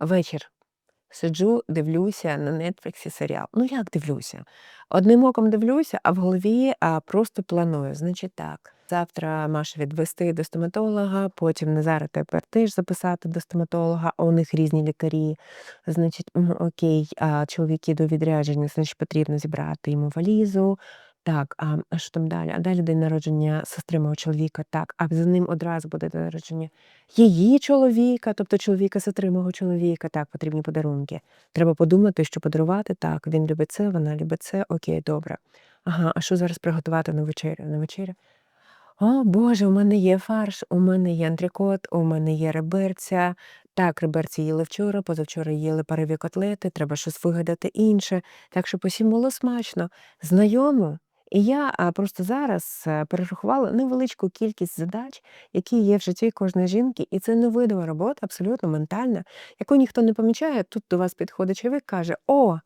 Вечір. Сиджу, дивлюся на "Нетфліксі" серіал. Ну, як дивлюся? Одним оком дивлюся, а в голові, а, просто планую. Значить так, завтра Машу відвести до стоматолога, потім Назара тепер теж записати до стоматолога, а у них різні лікарі. Значить, окей, а чоловік у відрядження, значить, потрібно зібрати йому валізу. Так, а, що там далі? А далі день народження сестри мого чоловіка. Так, а за ним одразу буде день народження її чоловіка, тобто чоловіка сестри мого чоловіка. Так, потрібні подарунки. Треба подумати, що подарувати. Так, він любить це, вона любить це. Окей, добре. Ага, а що зараз приготувати на вечерю? На вечерю? О, Боже, у мене є фарш, у мене є антрикот, у мене є реберця. Так, реберці їли вчора, позавчора їли парові котлети, треба щось вигадати інше. Так що посім було смачно. Знайомо. І я просто зараз е, перерахувала невеличку кількість задач, які є в житті кожної жінки, і це невидима робота, абсолютно ментальна, яку ніхто не помічає. Тут до вас підходить чоловік, каже: О,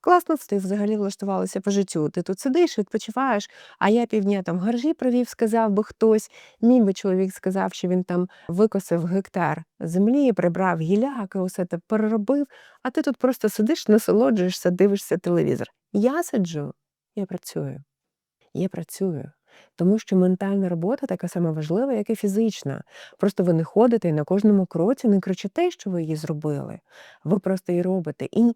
класно ти взагалі влаштувалася по життю. Ти тут сидиш, відпочиваєш, а я півдня там гаражі провів, сказав би хтось. Мій би чоловік сказав, що він там викосив гектар землі, прибрав гіляки, усе це переробив, а ти тут просто сидиш, насолоджуєшся, дивишся телевізор. Я сиджу, я працюю. Я працюю. Тому що ментальна робота така сама важлива, як і фізична. Просто ви не ходите і на кожному кроці не кричите, що ви її зробили. Ви просто її робите. І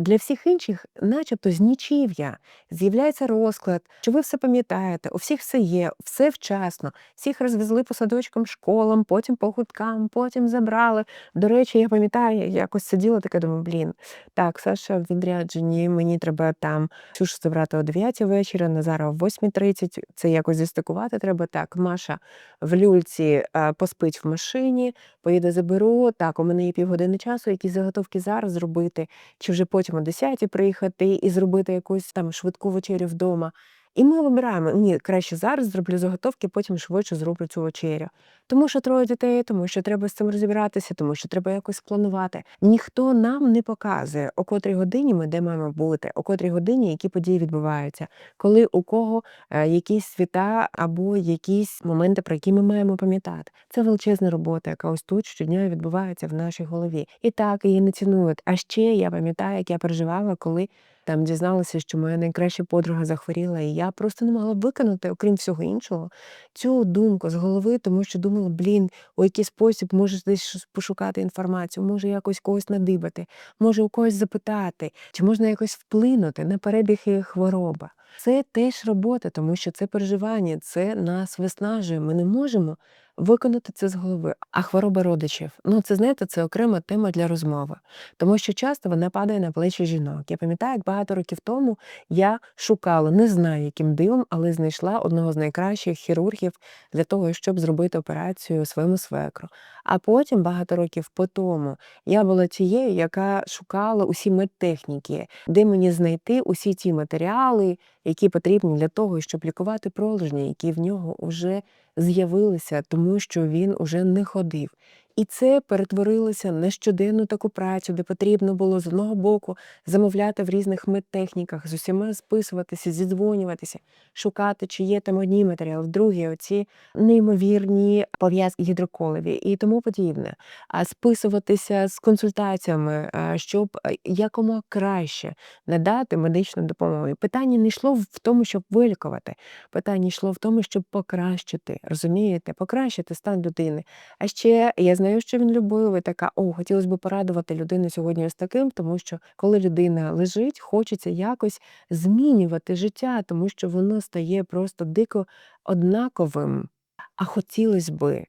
для всіх інших, начебто, з нічів'я з'являється розклад, що ви все пам'ятаєте, у всіх все є, все вчасно, всіх розвезли по садочкам, школам, потім по гурткам, потім забрали. До речі, я пам'ятаю, я якось сиділа така, думаю, блін, так, Саша в відрядженні, мені треба там Ксюшу забрати о 9 вечора, Назара о 8.30, це якось зістикувати треба. Так, Маша в люльці поспить в машині, поїде заберу. Так, у мене є півгодини часу, якісь заготовки зараз зробити, чи вже потім о 10 приїхати і зробити якусь там швидку вечерю вдома. І ми вибираємо, ні, краще зараз зроблю заготовки, потім швидше зроблю цю вечерю. Тому що троє дітей, тому що треба з цим розібратися, тому що треба якось планувати. Ніхто нам не показує, о котрій годині ми де маємо бути, о котрій годині які події відбуваються, коли у кого е, якісь свята або якісь моменти, про які ми маємо пам'ятати. Це величезна робота, яка ось тут щодня відбувається в нашій голові. І так її не цінують. А ще я пам'ятаю, як я переживала, коли там дізналася, що моя найкраща подруга захворіла, і я просто не могла виконати, окрім всього іншого, цю думку з голови, тому що думала, блін, у який спосіб може десь пошукати інформацію, може якось когось надибати, може у когось запитати, чи можна якось вплинути на перебіг її хвороби. Це теж робота, тому що це переживання, це нас виснажує. Ми не можемо виконати це з голови. А хвороба родичів ну це знаєте, це окрема тема для розмови, тому що часто вона падає на плечі жінок. Я пам'ятаю, як багато років тому я шукала, не знаю, яким дивом, але знайшла одного з найкращих хірургів для того, щоб зробити операцію своєму свекру. А потім, багато років по тому, я була тією, яка шукала усі медтехніки, де мені знайти усі ті матеріали, які потрібні для того, щоб лікувати проложні, які в нього вже з'явилися, тому що він уже не ходив. І це перетворилося на щоденну таку працю, де потрібно було з одного боку замовляти в різних медтехніках, з усіма списуватися, зідзвонюватися, шукати, чи є там одні матеріали, другі оці неймовірні пов'язки гідроколові і тому подібне. А списуватися з консультаціями, щоб якомога краще надати медичну допомогу. Питання не йшло в тому, щоб вилікувати. Питання йшло в тому, щоб покращити, розумієте, покращити стан людини. А ще я знаю, що він любив, і така, о, хотілося б порадувати людину сьогодні ось таким, тому що коли людина лежить, хочеться якось змінювати життя, тому що воно стає просто дико однаковим. А хотілося би,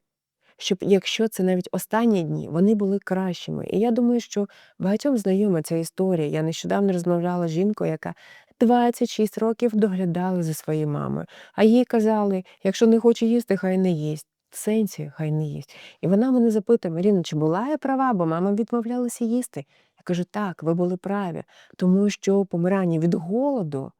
щоб якщо це навіть останні дні, вони були кращими. І я думаю, що багатьом знайома ця історія. Я нещодавно розмовляла з жінкою, яка 26 років доглядала за своєю мамою. А їй казали, якщо не хоче їсти, хай не їсть. Сенсі, хай не їсть. І вона мене запитує, Маріна, чи була я права, бо мама відмовлялася їсти. Я кажу, так, ви були праві, тому що помирання від голоду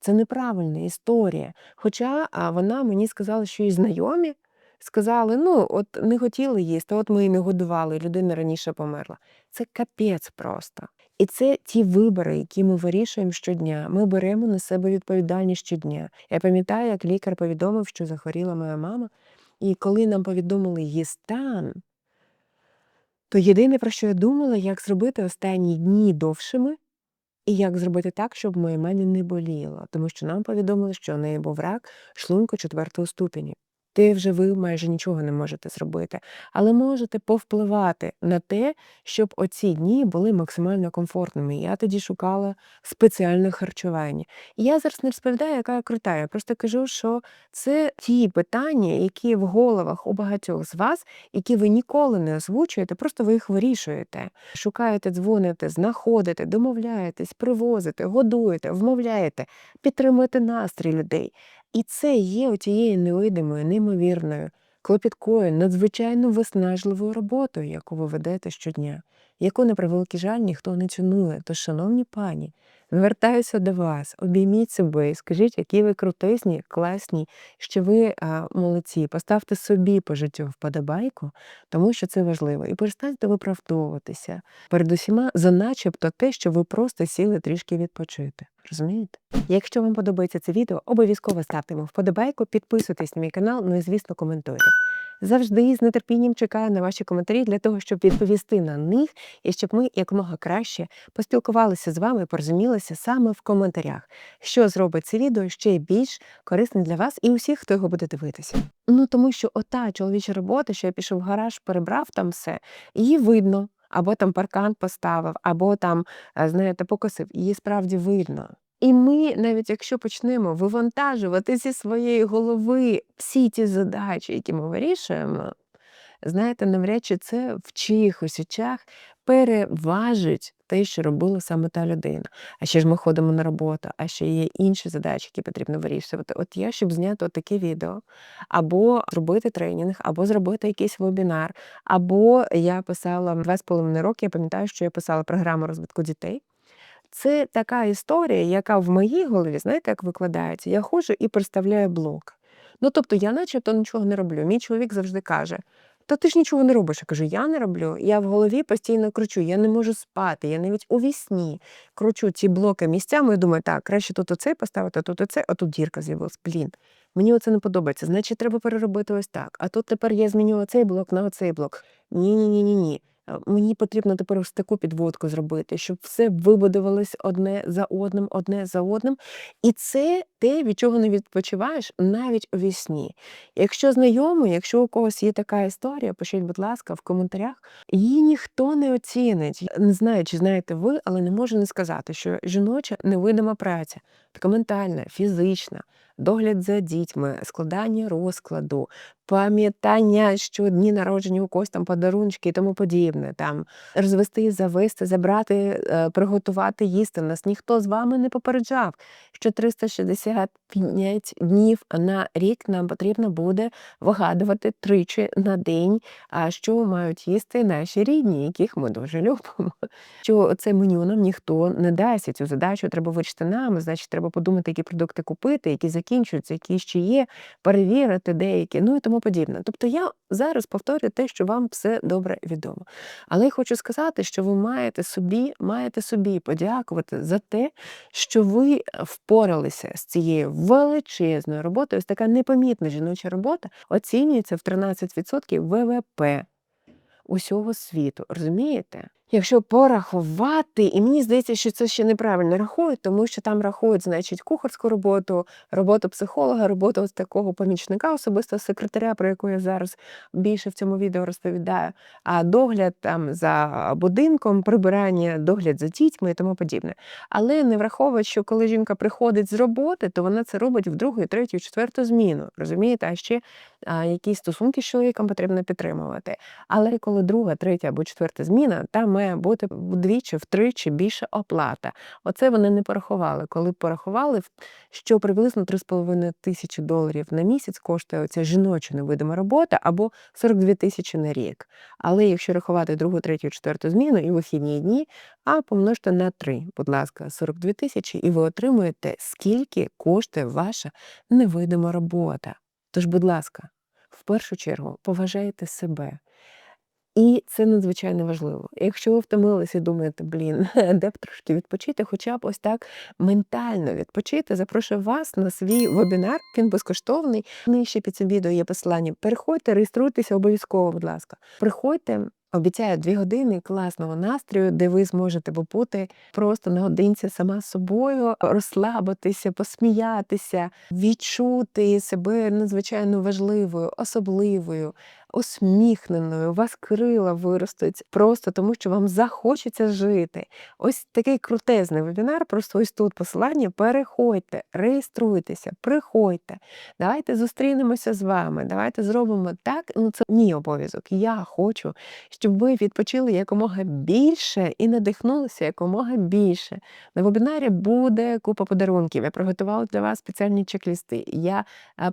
це неправильна історія. Хоча вона мені сказала, що і знайомі сказали: ну, от не хотіли їсти, от ми і не годували, людина раніше померла. Це капець просто. І це ті вибори, які ми вирішуємо щодня. Ми беремо на себе відповідальність щодня. Я пам'ятаю, як лікар повідомив, що захворіла моя мама. І коли нам повідомили її стан, то єдине, про що я думала, як зробити останні дні довшими і як зробити так, щоб моє мене не боліло, тому що нам повідомили, що у неї був рак шлунку четвертого ступені. Ти вже ви майже нічого не можете зробити, але можете повпливати на те, щоб оці дні були максимально комфортними. Я тоді шукала спеціальне харчування. І я зараз не розповідаю, яка я крута. Я просто кажу, що це ті питання, які в головах у багатьох з вас, які ви ніколи не озвучуєте, просто ви їх вирішуєте. Шукаєте, дзвоните, знаходите, домовляєтесь, привозите, годуєте, вмовляєте, підтримуєте настрій людей. І це є отією невидимою, неймовірною, клопіткою, надзвичайно виснажливою роботою, яку ви ведете щодня, яку, на превеликий жаль, ніхто не цінує. Тож, шановні пані, звертаюся до вас, обійміть себе і скажіть, які ви крутизні, класні, що ви а, молодці. Поставте собі по життю вподобайку, тому що це важливо. І перестаньте виправдовуватися перед усіма за начебто те, що ви просто сіли трішки відпочити. Розумієте? Якщо вам подобається це відео, обов'язково ставте йому вподобайку, підписуйтесь на мій канал, ну і звісно, коментуйте. Завжди з нетерпінням чекаю на ваші коментарі для того, щоб відповісти на них і щоб ми якомога краще поспілкувалися з вами, порозумілися саме в коментарях, що зробить це відео ще більш корисним для вас і усіх, хто його буде дивитися. Ну тому що ота чоловіча робота, що я пішов в гараж, перебрав там все, її видно. Або там паркан поставив, або там, е, знаєте, покосив. Її справді видно. І ми, навіть якщо почнемо вивантажувати зі своєї голови всі ті задачі, які ми вирішуємо, знаєте, навряд чи це в чиїхось очах переважить те, що робила саме та людина. А ще ж ми ходимо на роботу, а ще є інші задачі, які потрібно вирішувати. От я, щоб зняти таке відео, або зробити тренінг, або зробити якийсь вебінар, або я писала два з половиною роки, я пам'ятаю, що я писала програму розвитку дітей. Це така історія, яка в моїй голові, знаєте, як викладається, я ходжу і представляю блок. Ну, тобто, я начебто нічого не роблю. Мій чоловік завжди каже: Та ти ж нічого не робиш. Я кажу, я не роблю. Я в голові постійно кручу, я не можу спати. Я навіть у вісні кручу ці блоки місцями і думаю, так, краще тут оцей поставити, тут оце, а тут дірка з'явилась. Блін. Мені оце не подобається. Значить, треба переробити ось так. А тут тепер я зміню оцей блок на оцей блок. Ні-ні-ні, ні, ні. Мені потрібно тепер ось таку підводку зробити, щоб все вибудувалось одне за одним, одне за одним. І це те, від чого не відпочиваєш навіть у вісні. Якщо знайомий, якщо у когось є така історія, пишіть, будь ласка, в коментарях. Її ніхто не оцінить. Не знаю, чи знаєте ви, але не можу не сказати, що жіноча невидима праця, така ментальна, фізична, догляд за дітьми, складання розкладу, пам'ятання, що дні народження у когось там подарунки і тому подібне. Там розвести, завести, забрати, е, приготувати, їсти. Нас ніхто з вами не попереджав, що 365 днів на рік нам потрібно буде вигадувати тричі на день, що мають їсти наші рідні, яких ми дуже любимо. Що це меню нам ніхто не дасть. Цю задачу треба вирішити нам. Значить, треба подумати, які продукти купити, які закінчуються, які ще є, перевірити деякі, ну і тому подібне. Тобто я зараз повторюю те, що вам все добре відомо. Але я хочу сказати, що ви маєте собі, маєте собі подякувати за те, що ви впоралися з цією величезною роботою. Ось така непомітна жіноча робота оцінюється в 13% ВВП усього світу. Розумієте? Якщо порахувати, і мені здається, що це ще неправильно рахують, тому що там рахують, значить, кухарську роботу, роботу психолога, роботу ось такого помічника, особисто секретаря, про яку я зараз більше в цьому відео розповідаю, а догляд там за будинком, прибирання, догляд за дітьми і тому подібне. Але не враховують, що коли жінка приходить з роботи, то вона це робить в другу, третю, четверту зміну. Розумієте, а ще а, якісь стосунки з чоловіком потрібно підтримувати. Але коли друга, третя або четверта зміна, там має бути вдвічі, втричі більше оплата. Оце вони не порахували. Коли порахували, що приблизно 3,5 тисячі доларів на місяць коштує оця жіноча невидима робота або 42 тисячі на рік. Але якщо рахувати другу, третю, четверту зміну і вихідні дні, а помножте на 3, будь ласка, 42 тисячі, і ви отримуєте, скільки коштує ваша невидима робота. Тож, будь ласка, в першу чергу поважайте себе. І це надзвичайно важливо. Якщо ви втомилися і думаєте, блін, де б трошки відпочити, хоча б ось так ментально відпочити, запрошую вас на свій вебінар, він безкоштовний. Нижче під цим відео є посилання. Переходьте, реєструйтеся обов'язково, будь ласка. Приходьте, Обіцяю 2 години класного настрою, де ви зможете побути просто наодинці сама з собою, розслабитися, посміятися, відчути себе надзвичайно важливою, особливою, усміхненою. У вас крила виростуть просто тому, що вам захочеться жити. Ось такий крутезний вебінар. Просто ось тут посилання. Переходьте, реєструйтеся, приходьте. Давайте зустрінемося з вами. Давайте зробимо так. Ну це мій обов'язок. Я хочу, щоб ви відпочили якомога більше і надихнулися якомога більше. На вебінарі буде купа подарунків. Я приготувала для вас спеціальні чек-лісти. Я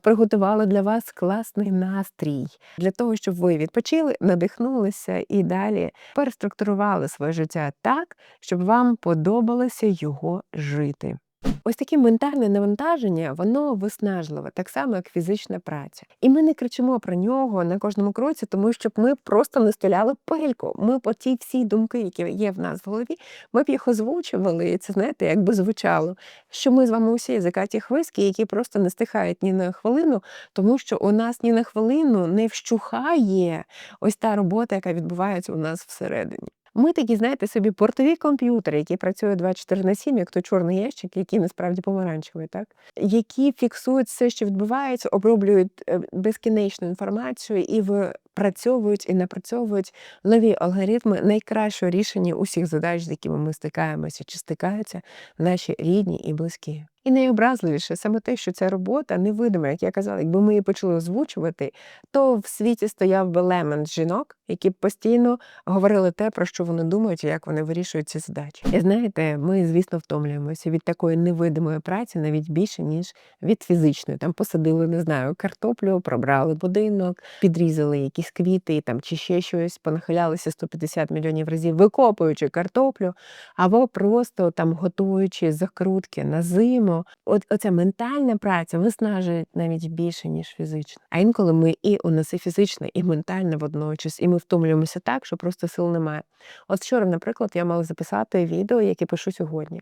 приготувала для вас класний настрій для того, щоб ви відпочили, надихнулися і далі переструктурували своє життя так, щоб вам подобалося його жити. Ось таке ментальне навантаження, воно виснажливе, так само, як фізична праця. І ми не кричимо про нього на кожному кроці, тому щоб ми просто не стріляли пельку. Ми по ті всі думки, які є в нас в голові, ми б їх озвучували, і це знаєте, якби звучало. Що ми з вами усі закаті хвиски, які просто не стихають ні на хвилину, тому що у нас ні на хвилину не вщухає ось та робота, яка відбувається у нас всередині. Ми такі, знаєте, собі портові комп'ютери, які працюють 24 на 7, як той чорний ящик, який насправді помаранчевий, так? які фіксують все, що відбувається, оброблюють е, безкінечну інформацію і випрацьовують і напрацьовують нові алгоритми найкращого рішення усіх задач, з якими ми стикаємося чи стикаються наші рідні і близькі. І найобразливіше саме те, що ця робота невидима, як я казала, якби ми її почали озвучувати, то в світі стояв би лемент жінок, які постійно говорили те, про що вони думають і як вони вирішують ці задачі. І знаєте, ми, звісно, втомлюємося від такої невидимої праці навіть більше, ніж від фізичної. Там посадили, не знаю, картоплю, пробрали будинок, підрізали якісь квіти там чи ще щось, понахилялися 150 мільйонів разів, викопуючи картоплю, або просто там готуючи закрутки на зиму. От оця ментальна праця виснажує навіть більше, ніж фізична. А інколи ми і у нас і фізична, і ментальна водночас, і ми втомлюємося так, що просто сил немає. От вчора, наприклад, я мала записати відео, яке пишу сьогодні.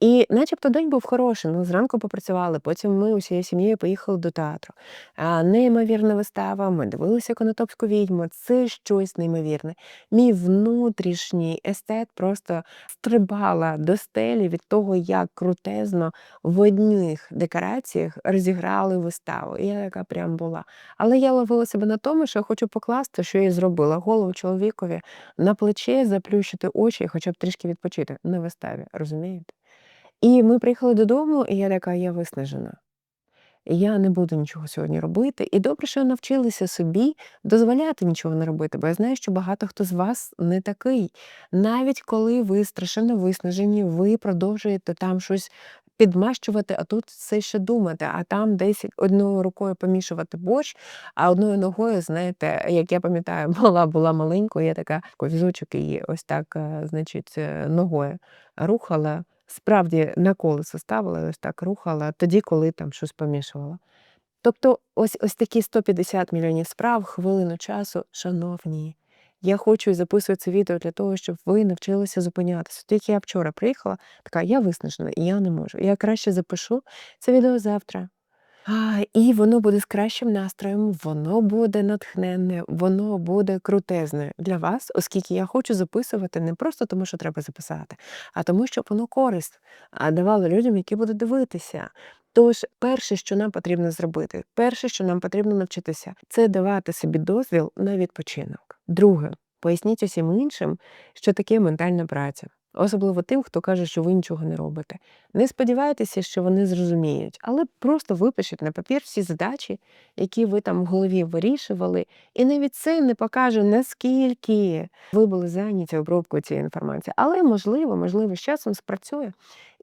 І начебто день був хороший, ну зранку попрацювали, потім ми усією сім'єю поїхали до театру. А, Неймовірна вистава, ми дивилися конотопську відьму, це щось неймовірне. Мій внутрішній естет просто стрибала до стелі від того, як крутезно в одних декораціях розіграли виставу. І я така прям була. Але я ловила себе на тому, що я хочу покласти, що я зробила голову чоловікові на плече, заплющити очі і хоча б трішки відпочити на виставі, розумієте? І ми приїхали додому, і я така, я виснажена. Я не буду нічого сьогодні робити. І добре, що навчилися собі дозволяти нічого не робити, бо я знаю, що багато хто з вас не такий. Навіть коли ви страшенно виснажені, ви продовжуєте там щось підмащувати, а тут все ще думати, а там десь одною рукою помішувати борщ, а одною ногою, знаєте, як я пам'ятаю, мала була маленькою, я така візочок її ось так, е, значить, е, ногою рухала. Справді на колесо ставила, ось так рухала, тоді, коли там щось помішувала. Тобто, ось ось такі 150 мільйонів справ, хвилину часу, шановні. Я хочу і записую це відео для того, щоб ви навчилися зупинятися. Тільки я вчора приїхала, така я виснажена, і я не можу. Я краще запишу це відео завтра. А, І воно буде з кращим настроєм, воно буде натхненне, воно буде крутезне для вас, оскільки я хочу записувати не просто тому, що треба записати, а тому, щоб воно користь давало людям, які будуть дивитися. Тож, перше, що нам потрібно зробити, перше, що нам потрібно навчитися, це давати собі дозвіл на відпочинок. Друге, поясніть усім іншим, що таке ментальна праця. Особливо тим, хто каже, що ви нічого не робите. Не сподівайтеся, що вони зрозуміють, але просто випишіть на папір всі задачі, які ви там в голові вирішували, і навіть це не покаже, наскільки ви були зайняті обробкою цієї інформації. Але можливо, можливо, з часом спрацює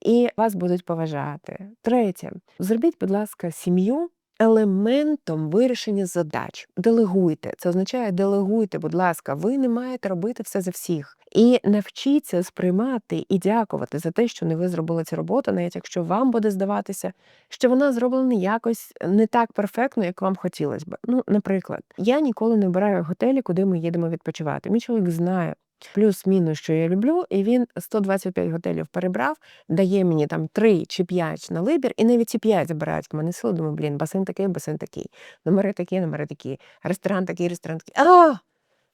і вас будуть поважати. Третє, зробіть, будь ласка, сім'ю елементом вирішення задач. Делегуйте. Це означає делегуйте, будь ласка, ви не маєте робити все за всіх. І навчіться сприймати і дякувати за те, що не ви зробили цю роботу, навіть якщо вам буде здаватися, що вона зроблена якось не так перфектно, як вам хотілося б. Ну, наприклад, я ніколи не обираю готелі, куди ми їдемо відпочивати. Мій чоловік знає, плюс-мінус, що я люблю, і він 125 готелів перебрав, дає мені там 3 чи 5 на вибір, і навіть ці 5 забирають в мене сили. Думаю, блін, басейн такий, басейн такий, номери такі, номери такі, ресторан такий, ресторан такий. А!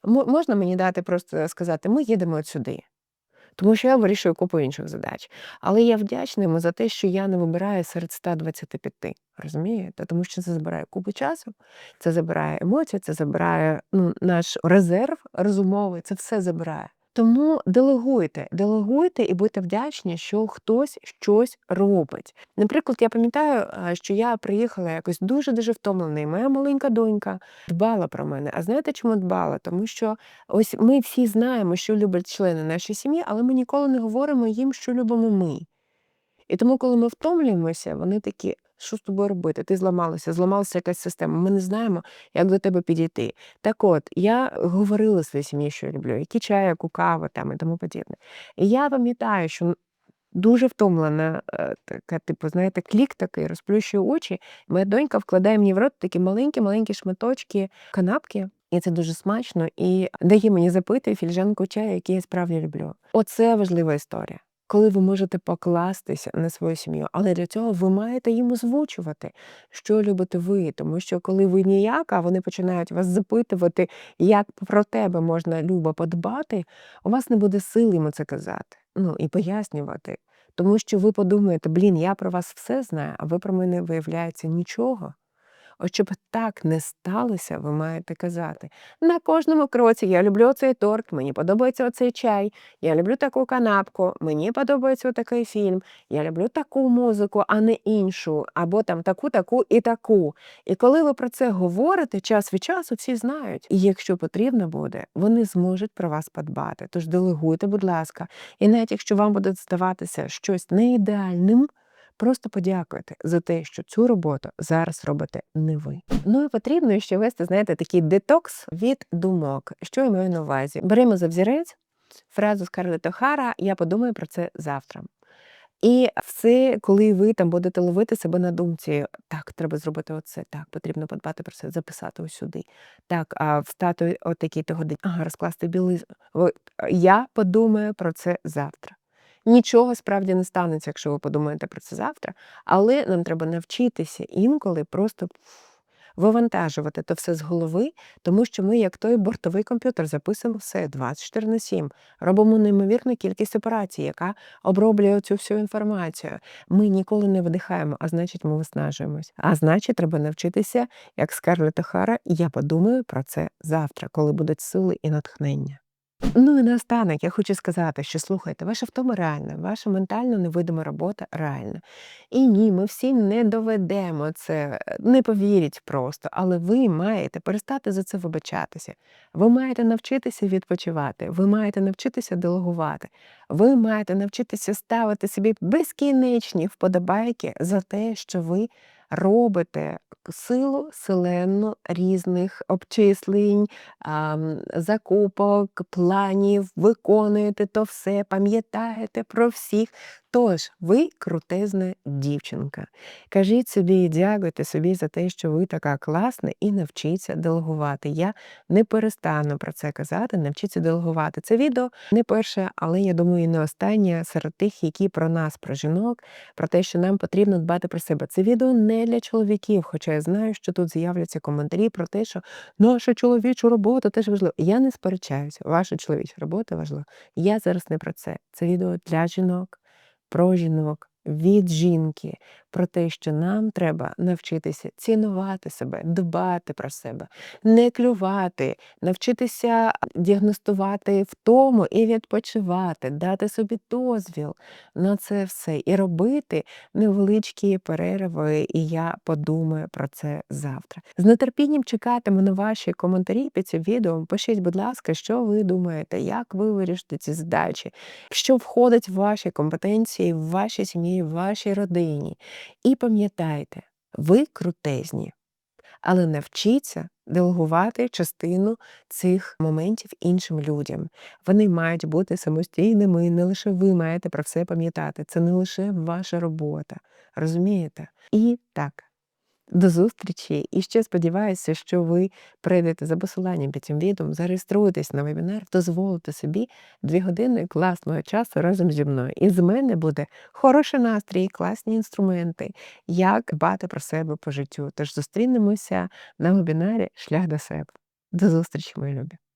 Можна мені дати просто сказати: "Ми їдемо от сюди", тому що я вирішую купу інших задач. Але я вдячна йому за те, що я не вибираю серед 125, розумієте? Тому що це забирає купу часу, це забирає емоції, це забирає, ну, наш резерв розумовий, це все забирає. Тому делегуйте, делегуйте і будьте вдячні, що хтось щось робить. Наприклад, я пам'ятаю, що я приїхала якось дуже-дуже втомлена, і моя маленька донька дбала про мене. А знаєте, чому дбала? Тому що ось ми всі знаємо, що люблять члени нашої сім'ї, але ми ніколи не говоримо їм, що любимо ми. І тому, коли ми втомлюємося, вони такі: "Що з тобою робити? Ти зламалася, зламалася якась система. Ми не знаємо, як до тебе підійти". Так от, я говорила своїй сім'ї, що я люблю, який чай, яку каву там і тому подібне. І я пам'ятаю, що дуже втомлена, е, така, типу, знаєте, клік такий, розплющую очі. Моя донька вкладає мені в рот такі маленькі-маленькі шматочки канапки, і це дуже смачно, і дає мені запити філіжанку чаю, який я справді люблю. Оце важлива історія. Коли ви можете покластися на свою сім'ю, але для цього ви маєте їм озвучувати, що любите ви. Тому що коли ви ніяка, вони починають вас запитувати, як про тебе можна любо подбати, у вас не буде сил йому це казати, ну, і пояснювати. Тому що ви подумаєте: "Блін, я про вас все знаю, а ви про мене, виявляється, нічого". От щоб так не сталося, ви маєте казати: "На кожному кроці я люблю оцей торт, мені подобається оцей чай, я люблю таку канапку, мені подобається отакий фільм, я люблю таку музику, а не іншу, або там таку, таку і таку". І коли ви про це говорите, час від часу всі знають. І якщо потрібно буде, вони зможуть про вас подбати. Тож делегуйте, будь ласка. І навіть якщо вам буде здаватися щось не ідеальним, просто подякуйте за те, що цю роботу зараз робите не ви. Ну і потрібно ще вести, знаєте, такий детокс від думок. Що я маю на увазі? Беремо за взірець фразу Скарлетт Охара "Я подумаю про це завтра". І все, коли ви там будете ловити себе на думці: "Так, треба зробити оце, так, потрібно подбати про це, записати ось сюди. Так, а встати о такій-то годині, ага, розкласти білизну. Я подумаю про це завтра". Нічого справді не станеться, якщо ви подумаєте про це завтра, але нам треба навчитися інколи просто вивантажувати то все з голови, тому що ми, як той бортовий комп'ютер, записуємо все 24 на 7. Робимо неймовірну кількість операцій, яка оброблює цю всю інформацію. Ми ніколи не видихаємо, а значить, ми виснажуємось. А значить, треба навчитися, як Скарлетт Охара, я подумаю про це завтра, коли будуть сили і натхнення. Ну і наостанок я хочу сказати, що слухайте, ваша втома реальна, ваша ментально невидима робота реальна. І ні, ми всі не доведемо це, не повірять просто, але ви маєте перестати за це вибачатися. Ви маєте навчитися відпочивати, ви маєте навчитися делегувати, ви маєте навчитися ставити собі безкінечні вподобайки за те, що ви робите силу селену різних обчислень, закупок, планів, виконуєте то все, пам'ятаєте про всіх. Тож, ви крутезна дівчинка. Кажіть собі і дякуйте собі за те, що ви така класна, і навчіться делегувати. Я не перестану про це казати, навчіться делегувати. Це відео не перше, але я думаю, і не останнє серед тих, які про нас, про жінок, про те, що нам потрібно дбати про себе. Це відео не для чоловіків, хоча я знаю, що тут з'являться коментарі про те, що наша чоловіча робота теж важлива. Я не сперечаюся, ваша чоловіча робота важлива. Я зараз не про це. Це відео для жінок, про жінок, від жінки, про те, що нам треба навчитися цінувати себе, дбати про себе, не клювати, навчитися діагностувати втому і відпочивати, дати собі дозвіл на це все і робити невеличкі перерви, і я подумаю про це завтра. З нетерпінням чекатиму на ваші коментарі під цим відео. Пишіть, будь ласка, що ви думаєте, як ви вирішите ці задачі, що входить в ваші компетенції, в вашій сім'ї, в вашій родині. І пам'ятайте, ви крутезні, але навчіться делегувати частину цих моментів іншим людям. Вони мають бути самостійними, не лише ви маєте про все пам'ятати. Це не лише ваша робота. Розумієте? І так. До зустрічі! І ще сподіваюся, що ви прийдете за посиланням під цим відео, зареєструєтесь на вебінар, дозволите собі дві години класного часу разом зі мною. І з мене буде хороший настрій, класні інструменти, як дбати про себе по життю. Тож зустрінемося на вебінарі Шлях до себе. До зустрічі, мої любі!